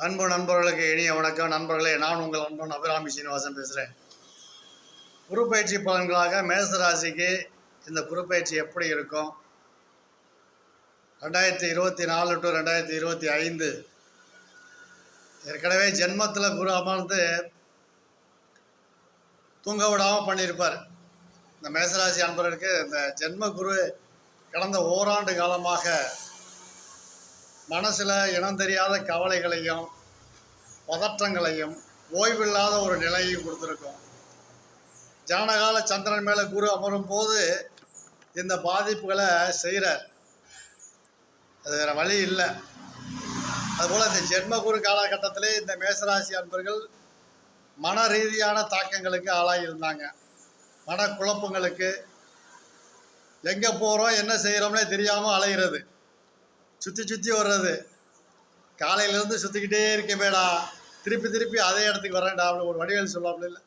அன்பு நண்பர்களுக்கு இனிய வணக்கம். நண்பர்களே நான் உங்கள் அன்பன் அபிராமி சீனிவாசன் பேசுகிறேன் குருப்பயிற்சி பலன்களாக மேசராசிக்கு இந்த குருப்பயிற்சி எப்படி இருக்கும்? ரெண்டாயிரத்தி இருபத்தி நாலு டு ரெண்டாயிரத்தி இருபத்தி ஐந்து. ஏற்கனவே ஜென்மத்தில் குரு அமர்ந்து தூங்க விடாமல் பண்ணியிருப்பார். இந்த மேசராசி அன்பர்களுக்கு இந்த ஜென்ம குரு கடந்த ஓராண்டு காலமாக மனசில் இனம் தெரியாத கவலைகளையும் பதற்றங்களையும் ஓய்வில்லாத ஒரு நிலையையும் கொடுத்துருக்கோம். ஜனகால சந்திரன் மேலே குரு அமரும் போது இந்த பாதிப்புகளை செய்கிறார் அது வேறு வழி இல்லை. அதுபோல் இந்த ஜென்மகுரு காலகட்டத்திலே இந்த மேசராசி அன்பர்கள் மன ரீதியான தாக்கங்களுக்கு ஆளாகியிருந்தாங்க மன குழப்பங்களுக்கு எங்கே போகிறோம் என்ன செய்கிறோம்னே தெரியாமல் அலைகிறது சுற்றி சுற்றி வர்றது. காலையிலேருந்து சுற்றிக்கிட்டே இருக்கமேடா திருப்பி திருப்பி அதே இடத்துக்கு வரேன்டா அப்படின்னு ஒரு வடிவேல் சொல்லாப்புல இல்லை.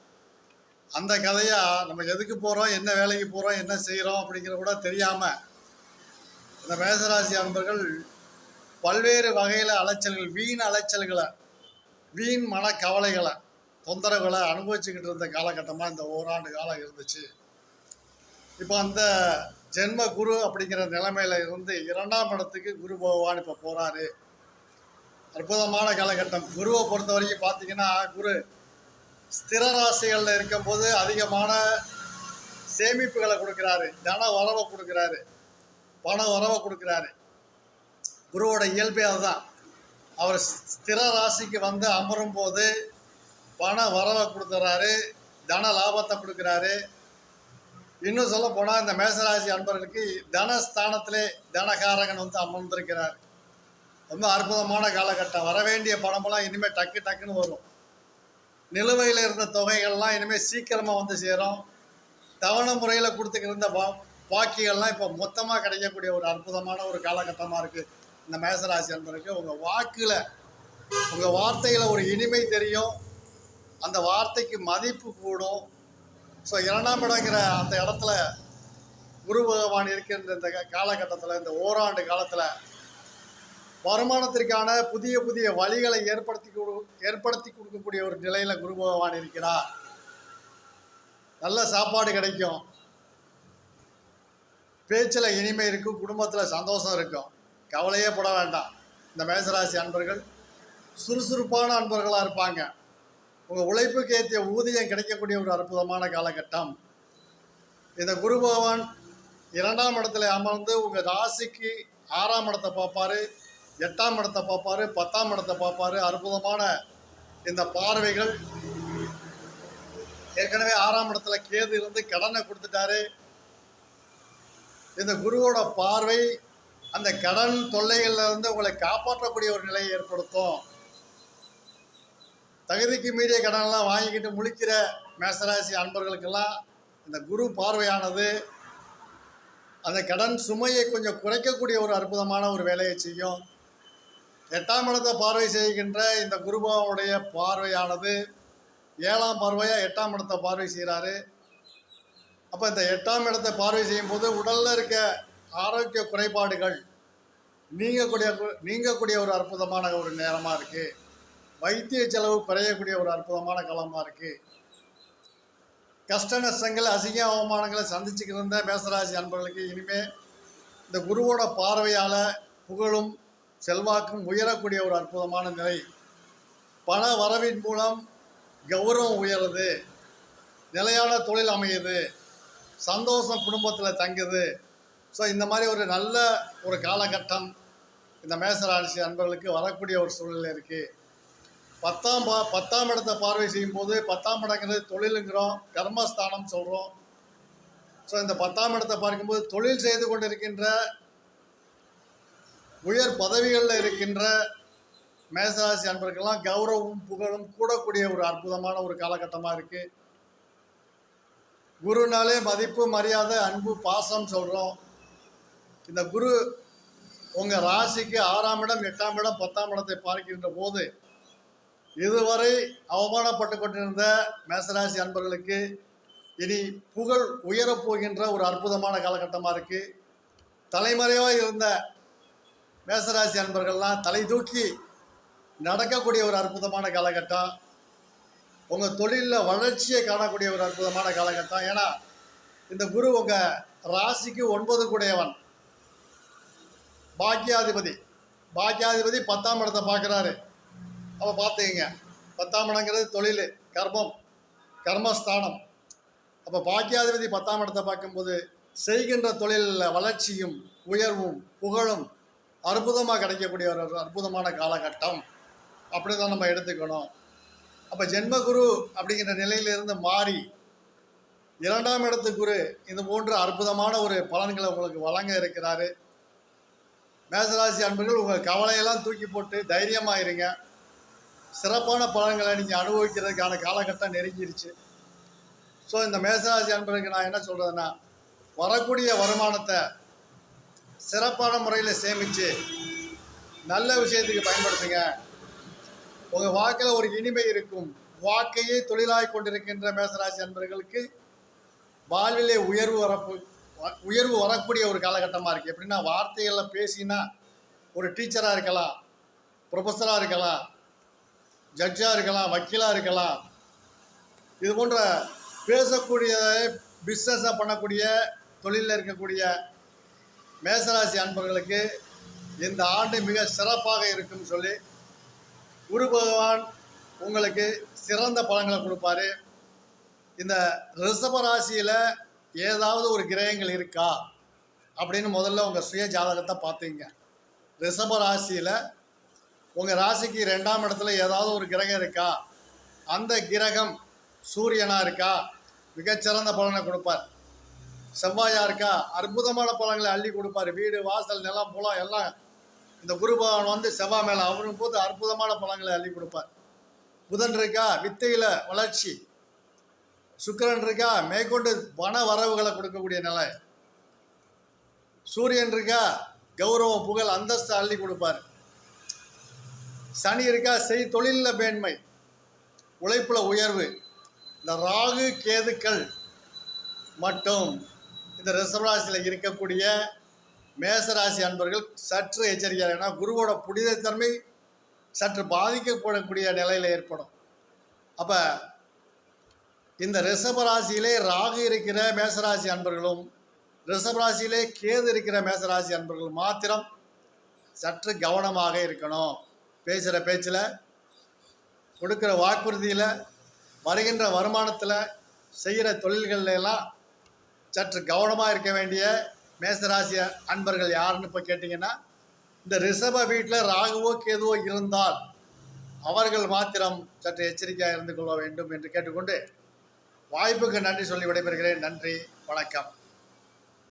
அந்த கதையாக நம்ம எதுக்கு போகிறோம் என்ன வேலைக்கு போகிறோம் என்ன செய்கிறோம் அப்படிங்கிற கூட தெரியாமல் இந்த மேசராசி அன்பர்கள் பல்வேறு வகையில் அலைச்சல்கள் வீண் அலைச்சல்களை வீண் மன கவலைகளை தொந்தரவுகளை அனுபவிச்சுக்கிட்டு இருந்த காலகட்டமாக இந்த ஓராண்டு காலம் இருந்துச்சு. இப்போ அந்த ஜென்ம குரு அப்படிங்கிற நிலைமையில இருந்து இரண்டாம் இடத்துக்கு குரு பகவான் இப்போ போகிறாரு அற்புதமான காலகட்டம். குருவை பொறுத்த வரைக்கும் பார்த்தீங்கன்னா குரு ஸ்திர ராசிகளில் இருக்கும்போது அதிகமான சேமிப்புகளை கொடுக்குறாரு. தன வரவை கொடுக்குறாரு. பண வரவை கொடுக்குறாரு. குருவோட இயல்பே அதுதான். அவர் ஸ்திர ராசிக்கு வந்து அமரும் போது பண வரவை கொடுத்துறாரு தன லாபத்தை கொடுக்குறாரு. இன்னும் சொல்ல போனால் இந்த மேசராசி அன்பர்களுக்கு தனஸ்தானத்திலே தனகாரகன் வந்து அமர்ந்திருக்கிறார். ரொம்ப அற்புதமான காலகட்டம். வர வேண்டிய பணமெல்லாம் இனிமேல் டக்கு டக்குன்னு வரும். நிலுவையில் இருந்த தொகைகள்லாம் இனிமேல் சீக்கிரமாக வந்து சேரும். தவணை முறையில் கொடுத்துக்கிருந்த வா பா பாக்கிகள்லாம் இப்போ மொத்தமாக கிடைக்கக்கூடிய ஒரு அற்புதமான ஒரு காலகட்டமாக இருக்குது இந்த மேசராசி அன்பருக்கு உங்கள் வாக்கில் உங்கள் வார்த்தையில் ஒரு இனிமை தெரியும். அந்த வார்த்தைக்கு மதிப்பு கூடும். ஸோ இரண்டாம் இடங்கிற அந்த இடத்துல குரு பகவான் இருக்கின்ற இந்த காலகட்டத்தில் இந்த ஓராண்டு காலத்தில் வருமானத்திற்கான புதிய புதிய வழிகளை ஏற்படுத்தி கொடு ஏற்படுத்தி கொடுக்கக்கூடிய ஒரு நிலையில் குரு பகவான் இருக்கிறார். நல்ல சாப்பாடு கிடைக்கும். பேச்சில் இனிமை இருக்கும் குடும்பத்தில் சந்தோஷம் இருக்கும். கவலையே பட வேண்டாம். இந்த மேசராசி அன்பர்கள் சுறுசுறுப்பான அன்பர்களாக இருப்பாங்க. உங்கள் உழைப்புக்கு ஏற்றிய ஊதியம் கிடைக்கக்கூடிய ஒரு அற்புதமான காலகட்டம். இந்த குரு பகவான் இரண்டாம் இடத்துல அமர்ந்து உங்கள் ராசிக்கு ஆறாம் இடத்தை பார்ப்பாரு எட்டாம் இடத்தை பார்ப்பாரு பத்தாம் இடத்தை பார்ப்பாரு. அற்புதமான இந்த பார்வைகள். ஏற்கனவே ஆறாம் இடத்துல கேது இருந்து கடனை கொடுத்துட்டாரு. இந்த குருவோட பார்வை அந்த கடன் தொல்லைகளில் இருந்து உங்களை காப்பாற்றக்கூடிய ஒரு நிலையை ஏற்படுத்தும். தகுதிக்கு மீறிய கடனெல்லாம் வாங்கிக்கிட்டு முழிக்கிற மேசராசி அன்பர்களுக்கெல்லாம் இந்த குரு பார்வையானது அந்த கடன் சுமையை கொஞ்சம் குறைக்கக்கூடிய ஒரு அற்புதமான ஒரு வேலையை செய்யும். எட்டாம் இடத்தை பார்வை செய்கின்ற இந்த குருபாவுடைய பார்வையானது ஏழாம் பார்வையாக எட்டாம் இடத்தை பார்வை செய்கிறாரு. அப்போ இந்த எட்டாம் இடத்தை பார்வை செய்யும்போது உடலில் இருக்க ஆரோக்கிய குறைபாடுகள் நீங்கக்கூடிய நீங்கக்கூடிய ஒரு அற்புதமான ஒரு நேரமாக இருக்குது வைத்திய செலவு குறையக்கூடிய ஒரு அற்புதமான காலமாக இருக்குது கஷ்ட நஷ்டங்கள் அசிங்க அவமானங்களை சந்திச்சுக்கிட்டு இருந்த மேசராசி அன்பர்களுக்கு இனிமே இந்த குருவோட பார்வையால் புகழும் செல்வாக்கும் உயரக்கூடிய ஒரு அற்புதமான நிலை. பண வரவின் மூலம் கௌரவம் உயருது. நிலையான தொழில் அமையுது. சந்தோஷம் குடும்பத்தில் தங்குது. ஸோ இந்த மாதிரி ஒரு நல்ல ஒரு காலகட்டம் இந்த மேசராசி அன்பர்களுக்கு வரக்கூடிய ஒரு சூழ்நிலை இருக்குது பத்தாம் பா பத்தாம் இடத்தை பார்வை செய்யும்போது பத்தாம் இடங்கிறது தொழிலுங்கிறோம் கர்மஸ்தானம் சொல்கிறோம் ஸோ இந்த பத்தாம் இடத்தை பார்க்கும்போது தொழில் செய்து கொண்டு இருக்கின்ற உயர் பதவிகளில் இருக்கின்ற மேசராசி அன்பர்கள்லாம் கௌரவம் புகழும் கூடக்கூடிய ஒரு அற்புதமான ஒரு காலகட்டமாக இருக்குது குருனாலே மதிப்பு மரியாதை அன்பு பாசம் சொல்கிறோம் இந்த குரு உங்கள் ராசிக்கு ஆறாம் இடம் எட்டாம் இடம் பத்தாம் இடத்தை பார்க்கின்ற போது இதுவரை அவமானப்பட்டு கொண்டிருந்த மேசராசி அன்பர்களுக்கு இனி புகழ் உயரப் போகின்ற ஒரு அற்புதமான காலகட்டமாக இருக்குது தலைமறைவாக இருந்த மேசராசி அன்பர்கள்லாம் தலை தூக்கி நடக்கக்கூடிய ஒரு அற்புதமான காலகட்டம். உங்கள் தொழிலில் வளர்ச்சியை காணக்கூடிய ஒரு அற்புதமான காலகட்டம். ஏன்னா இந்த குரு உங்கள் ராசிக்கு ஒன்பது கூடையவன். பாக்கியாதிபதி. பாக்கியாதிபதி பத்தாம் இடத்தை பார்க்குறாரு. அப்போ பார்த்துக்கங்க பத்தாம் இடங்கிறது தொழில் கர்மம் கர்மஸ்தானம். அப்போ பாக்கியாதிபதி பத்தாம் இடத்தை பார்க்கும்போது செய்கின்ற தொழிலில் வளர்ச்சியும் உயர்வும் புகழும் அற்புதமாக கிடைக்கக்கூடிய ஒரு அற்புதமான காலகட்டம். அப்படி தான் நம்ம எடுத்துக்கணும். அப்போ ஜென்மகுரு அப்படிங்கிற நிலையிலிருந்து மாறி இரண்டாம் இடத்து குரு இது போன்ற அற்புதமான ஒரு பலன்களை உங்களுக்கு வழங்க இருக்கிறாரு. மேசராசி அன்பர்கள் உங்கள் கவலையெல்லாம் தூக்கி போட்டு தைரியமாக இருங்க. சிறப்பான பலன்களை நீங்கள் அனுபவிக்கிறதுக்கான காலகட்டம் நெருங்கிருச்சு. ஸோ இந்த மேசராசி அன்பருக்கு நான் என்ன சொல்கிறதுன்னா வரக்கூடிய வருமானத்தை சிறப்பான முறையில் சேமித்து நல்ல விஷயத்துக்கு பயன்படுத்துங்க. உங்கள் வாக்கில் ஒரு இனிமை இருக்கும். வாக்கையே தொழிலாகி கொண்டிருக்கின்ற மேசராசி அன்பர்களுக்கு வாழ்விலே உயர்வு வரப்பு உயர்வு வரக்கூடிய ஒரு காலகட்டமாக இருக்குது எப்படின்னா வார்த்தைகளில் பேசினா ஒரு டீச்சராக இருக்கலாம் ப்ரொஃபஸராக இருக்கலாம் ஜட்ஜாக இருக்கலாம் வக்கீலாக இருக்கலாம். இது போன்ற பேசக்கூடிய பிஸ்னஸாக பண்ணக்கூடிய தொழிலில் இருக்கக்கூடிய மேசராசி அன்பர்களுக்கு இந்த ஆண்டு மிக சிறப்பாக இருக்கும்னு சொல்லி குரு பகவான் உங்களுக்கு சிறந்த பலன்களை கொடுப்பாரு. இந்த ரிஷப ராசியில் ஏதாவது ஒரு கிரகங்கள் இருக்கா? அப்படின்னு முதல்ல உங்கள் சுய ஜாதகத்தை பார்த்தீங்க. ரிஷப ராசியில் உங்கள் ராசிக்கு ரெண்டாம் இடத்துல ஏதாவது ஒரு கிரகம் இருக்கா? அந்த கிரகம் சூரியனாக இருக்கா? மிகச்சிறந்த பலனை கொடுப்பார். செவ்வாயாக இருக்கா? அற்புதமான பலன்களை அள்ளி கொடுப்பார். வீடு வாசல் நிலம் புலம் எல்லாம். இந்த குரு பகவான் வந்து செவ்வாய் மேலே அவரும் போது அற்புதமான பலன்களை அள்ளி கொடுப்பார். புதன் இருக்கா? வித்தையில் வளர்ச்சி. சுக்கிரன் இருக்கா? மேற்கொண்டு பண வரவுகளை கொடுக்கக்கூடிய நிலை. சூரியன் இருக்கா? கௌரவம் புகழ் அந்தஸ்து அள்ளி கொடுப்பார். சனி இருக்கா செய் தொழிலில் மேன்மை. உழைப்பில் உயர்வு. இந்த ராகு கேதுக்கள் மட்டும் இந்த ரிஷபராசியில் இருக்கக்கூடிய மேசராசி அன்பர்கள் சற்று எச்சரிக்கையாக ஏன்னா குருவோட புனிதத்தன்மை சற்று பாதிக்கப்படக்கூடிய நிலையில் ஏற்படும். அப்போ இந்த ரிஷபராசியிலே ராகு இருக்கிற மேசராசி அன்பர்களும் ரிஷபராசியிலே கேது இருக்கிற மேசராசி அன்பர்கள் மாத்திரம் சற்று கவனமாக இருக்கணும். பேசுகிற பேச்சில் கொடுக்குற வாக்குறுதியில் வருகின்ற வருமானத்தில் செய்கிற தொழில்கள்ல எல்லாம் சற்று கவனமாக இருக்க வேண்டிய மேசராசி அன்பர்கள் யாருன்னு இப்போ கேட்டிங்கன்னா இந்த ரிஷப வீட்டில் ராகுவோ கேதுவோ இருந்தால் அவர்கள் மாத்திரம் சற்று எச்சரிக்கையாக இருந்து கொள்ள வேண்டும் என்று கேட்டுக்கொண்டு வாய்ப்புக்கு நன்றி சொல்லி விடைபெறுகிறேன். நன்றி வணக்கம்.